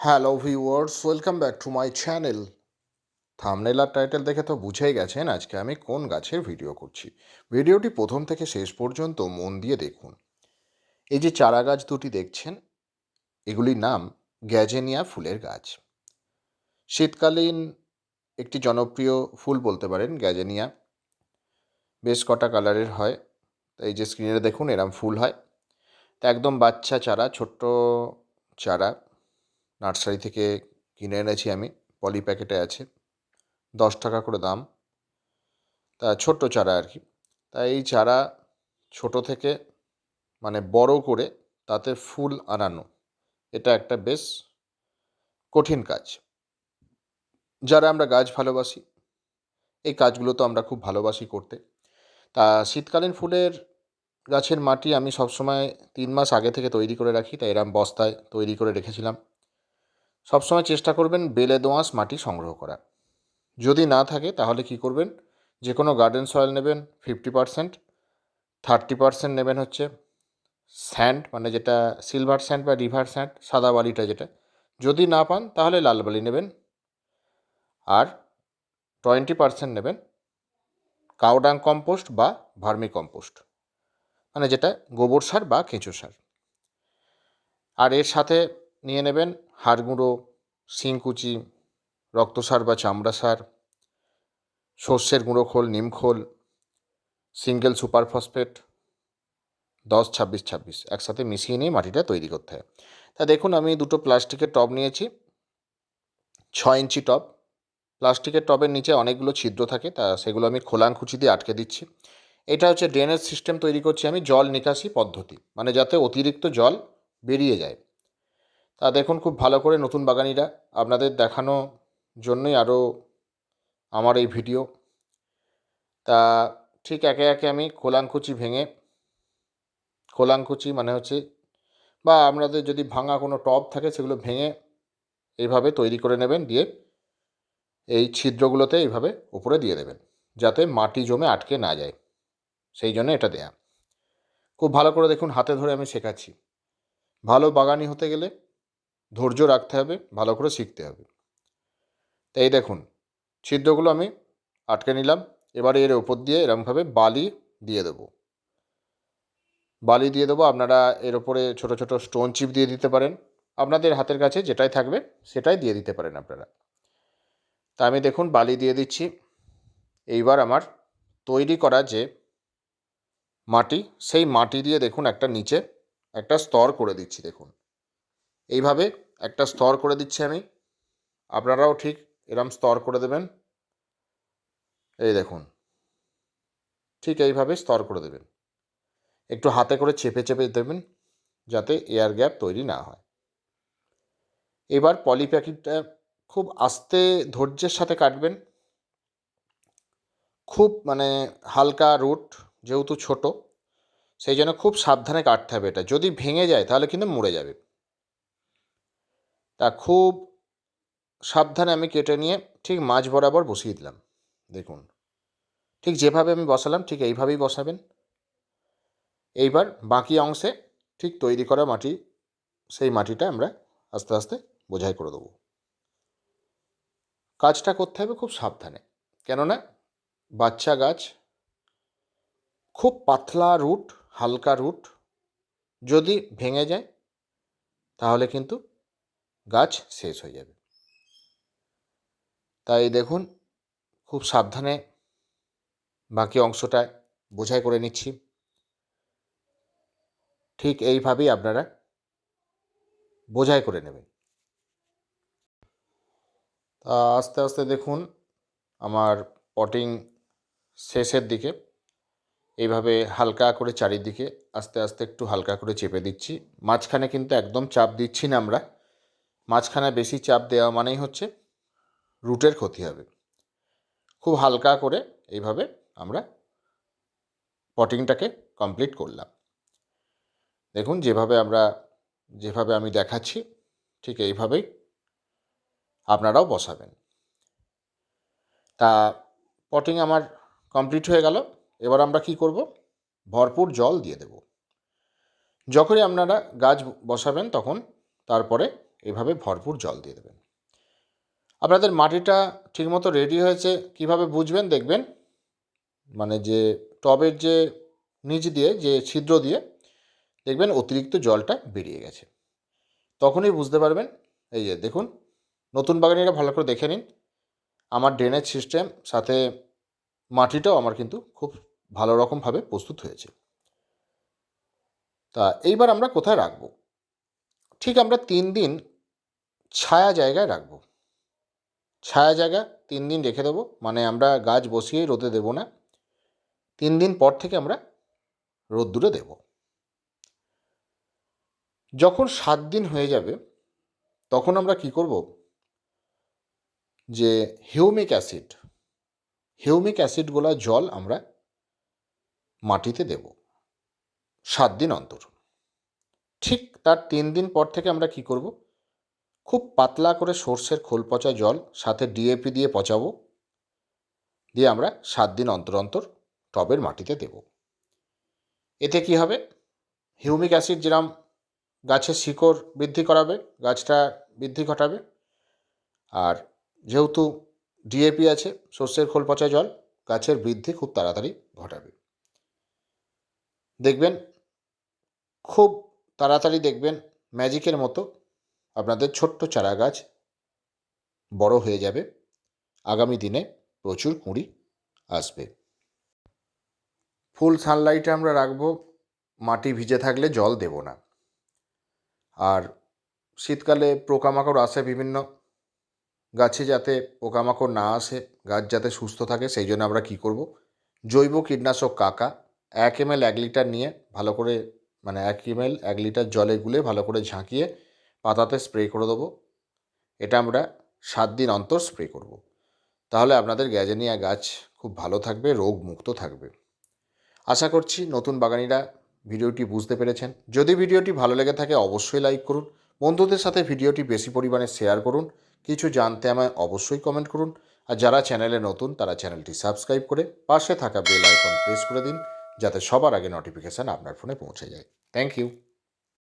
Hello viewers, welcome back to my channel. Thumbnail R title দেখে তো বুঝেই গেছেন আজকে আমি কোন গাছের ভিডিও করছি। ভিডিওটি প্রথম থেকে শেষ পর্যন্ত মন দিয়ে দেখুন। এই যে চারা গাছ দুটি দেখছেন, এগুলির নাম গ্যাজেনিয়া ফুলের গাছ। শীতকালীন একটি জনপ্রিয় ফুল বলতে পারেন গ্যাজেনিয়া। বেশ কটা কালারের হয়। এই যে স্ক্রিনে দেখুন এরম ফুল হয়। তা একদম বাচ্চা চারা, ছোট্ট চারা। নার্সারি থেকে কিনে এনেছি আমি, পলি প্যাকেটে আছে। দশ টাকা করে দাম। তা ছোট্ট চারা আর কি। তা এই চারা ছোট থেকে মানে বড় করে তাতে ফুল আনানো, এটা একটা বেশ কঠিন কাজ। যারা আমরা গাছ ভালোবাসি, এই কাজগুলো তো আমরা খুব ভালোবাসি করতে। তা শীতকালীন ফুলের গাছের মাটি আমি সবসময় তিন মাস আগে থেকে তৈরি করে রাখি তাই এরম বস্তায় তৈরি করে রেখেছিলাম। সবসময় চেষ্টা করবেন বেলে দোআঁশ মাটি সংগ্রহ করা যদি না থাকে, তাহলে কি করবেন? যে কোনো গার্ডেন সয়েল নেবেন, ফিফটি পারসেন্ট। থার্টি পারসেন্ট নেবেন হচ্ছে স্যান্ড মানে যেটা সিলভার স্যান্ড বা রিভার স্যান্ড, সাদা বালিটা যেটা। যদি না পান, তাহলে লাল বালি নেবেন। আর টোয়েন্টি পারসেন্ট নেবেন কাউডাং কম্পোস্ট বা ভার্মি কম্পোস্ট মানে যেটা গোবর সার বা কেঁচো সার। আর এর সাথে নিয়ে নেবেন হাড় গুঁড়ো শিংকুচি, রক্তসার বা চামড়া সার সর্ষের গুঁড়ো খোল, নিম খোল, সিঙ্গেল সুপার ফসফেট, দশ, ছাব্বিশ ছাব্বিশ একসাথে মিশিয়ে নিয়ে মাটিটা তৈরি করতে হয়। তা দেখুন, আমি দুটো প্লাস্টিকের টব নিয়েছি ছ ইঞ্চি টব। প্লাস্টিকের টবের নিচে অনেকগুলো ছিদ্র থাকে, তা সেগুলো আমি খোলাংকুচি দিয়ে আটকে দিচ্ছি। এটা হচ্ছে ড্রেনেজ সিস্টেম তৈরি করছি আমি জল নিকাশি পদ্ধতি মানে যাতে অতিরিক্ত জল বেরিয়ে যায়। তা দেখুন খুব ভালো করে নতুন বাগানিরা আপনাদের দেখানো জন্যই আরও আমার এই ভিডিও। তা ঠিক একে একে আমি খোলাংকুচি ভেঙে খোলাংকুচি মানে হচ্ছে বা আপনাদের যদি ভাঙা কোনো টব থাকে সেগুলো ভেঙে এইভাবে তৈরি করে নেবেন, দিয়ে এই ছিদ্রগুলোতে এইভাবে উপরে দিয়ে দেবেন, যাতে মাটি জমে আটকে না যায়। সেই জন্য এটা দেয়া। খুব ভালো করে দেখুন, হাতে ধরে আমি শেখাচ্ছি। ভালো বাগানি হতে গেলে ধৈর্য রাখতে হবে, ভালো করে শিখতে হবে। তাই দেখুন, ছিদ্রগুলো আমি আটকে নিলাম, এবারে এর ওপর দিয়ে এরমভাবে বালি দিয়ে দেবো। বালি দিয়ে দেবো, আপনারা এর ওপরে ছোটো ছোটো স্টোন চিপ দিয়ে দিতে পারেন। আপনাদের হাতের কাছে যেটাই থাকবে, সেটাই দিয়ে দিতে পারেন আপনারা। তা আমি দেখুন, বালি দিয়ে দিচ্ছি। এইবার আমার তৈরি করা যে মাটি, সেই মাটি দিয়ে দেখুন, একটা নিচে একটা স্তর করে দিচ্ছি, দেখুন। এইভাবে একটা স্তর করে দিচ্ছি আমি। আপনারাও ঠিক এরম স্তর করে দেবেন। এই দেখুন। ঠিক এইভাবে স্তর করে দেবেন। একটু হাতে করে চেপে চেপে দেবেন যাতে এয়ার গ্যাপ তৈরি না হয়। এবার পলি প্যাকেটটা খুব আস্তে ধৈর্যের সাথে কাটবেন। খুব মানে হালকা রুট, যেহেতু ছোট, সেই জন্য খুব সাবধানে কাটতে হবে এটা। যদি ভেঙে যায় তাহলে কিন্তু মরে যাবে। তা খুব সাবধানে আমি কেটে নিয়ে ঠিক মাঝ বরাবর বসিয়ে দিলাম। দেখুন, ঠিক যেভাবে আমি বসালাম, ঠিক এইভাবেই বসাবেন। এইবার বাকি অংশে ঠিক তৈরি করা মাটি, সেই মাটিটা আমরা আস্তে আস্তে বোঝাই করে দেবো। কাজটা করতে হবে খুব সাবধানে। কেননা বাচ্চা গাছ খুব পাতলা রুট, হালকা রুট যদি ভেঙে যায়, তাহলে কিন্তু গাছ শেষ হয়ে যাবে। তাই দেখুন, খুব সাবধানে বাকি অংশটা বোঝাই করে নিচ্ছি। ঠিক এইভাবেই আপনারা বোঝাই করে নেবেন। তা আস্তে আস্তে দেখুন, আমার পটিং শেষের দিকে। এইভাবে হালকা করে চারিদিকে আস্তে আস্তে একটু হালকা করে চেপে দিচ্ছি। মাঝখানে কিন্তু একদম চাপ দিচ্ছি না আমরা। মাঝখানে বেশি চাপ দেওয়া মানেই হচ্ছে রুটের ক্ষতি হবে। খুব হালকা করে এইভাবে আমরা পটিংটাকে কমপ্লিট করলাম। দেখুন, যেভাবে আমরা, যেভাবে আমি দেখাচ্ছি, ঠিক এইভাবেই আপনারাও বসাবেন। তা পটিং আমার কমপ্লিট হয়ে গেল। এবার আমরা কি করব? ভরপুর জল দিয়ে দেব। যখনই আপনারা গাছ বসাবেন তখন তারপরে এভাবে ভরপুর জল দিয়ে দেবেন। আপনাদের মাটিটা ঠিকমতো রেডি হয়েছে, কীভাবে বুঝবেন দেখবেন। মানে যে টবের যে নিচ দিয়ে, যে ছিদ্র দিয়ে, দেখবেন অতিরিক্ত জলটা বেরিয়ে গেছে। তখনই বুঝতে পারবেন, এই যে দেখুন, নতুন বাগানিরা ভালো করে দেখে নিন। আমার ড্রেনেজ সিস্টেম সাথে মাটিটাও আমার কিন্তু খুব ভালো রকমভাবে প্রস্তুত হয়েছে। তা এইবার আমরা কোথায় রাখব? ঠিক আমরা তিন দিন ছায়া জায়গায় রাখব। ছায়া জায়গা তিন দিন রেখে দেবো। মানে আমরা গাছ বসিয়েই রোদে দেবো না। তিন দিন পর থেকে আমরা রোদ্দুরে দেব। যখন সাত দিন হয়ে যাবে, তখন আমরা কি করব? যে হিউমিক অ্যাসিড, হিউমিক অ্যাসিডগুলা জল আমরা মাটিতে দেব সাত দিন অন্তর। ঠিক তার তিন দিন পর থেকে আমরা কি করব? খুব পাতলা করে সর্ষের খোল পচা জল, সাথে ডিএপি দিয়ে পচাবো। দিয়ে আমরা সাত দিন অন্তর অন্তর টবের মাটিতে দেব। এতে কি হবে? হিউমিক অ্যাসিড যেরম গাছের শিকড় বৃদ্ধি করাবে, গাছটা বৃদ্ধি ঘটাবে। আর যেহেতু ডিএপি আছে, সর্ষের খোল পচা জল, গাছের বৃদ্ধি খুব তাড়াতাড়ি ঘটাবে। দেখবেন, খুব তাড়াতাড়ি দেখবেন ম্যাজিকের মতো আপনাদের ছোট্ট চারা গাছ বড় হয়ে যাবে। আগামী দিনে প্রচুর কুঁড়ি আসবে। ফুল সানলাইটে আমরা রাখব, মাটি ভিজে থাকলে জল দেব না। আর শীতকালে পোকামাকড় আসে বিভিন্ন গাছে যাতে পোকামাকড় না আসে, গাছ যাতে সুস্থ থাকে, সেই জন্য আমরা কী করব? জৈব কীটনাশক কাকা এক এম এল এক লিটার নিয়ে ভালো করে মানে এক এম এল এক লিটার জলে গুলে ভালো করে ঝাঁকিয়ে পাতাতে স্প্রে করে দেবো। এটা আমরা সাত দিন অন্তর স্প্রে করব। তাহলে আপনাদের গ্যাজেনিয়া গাছ খুব ভালো থাকবে রোগ মুক্ত থাকবে। আশা করছি নতুন বাগানিরা ভিডিওটি বুঝতে পেরেছেন। যদি ভিডিওটি ভালো লেগে থাকে অবশ্যই লাইক করুন। বন্ধুদের সাথে ভিডিওটি বেশি পরিমাণে শেয়ার করুন। কিছু জানতে আমায় অবশ্যই কমেন্ট করুন। আর যারা চ্যানেলে নতুন, তারা চ্যানেলটি সাবস্ক্রাইব করে পাশে থাকা বেল আইকন প্রেস করে দিন, যাতে সবার আগে নোটিফিকেশান আপনার ফোনে পৌঁছে যায়। Thank you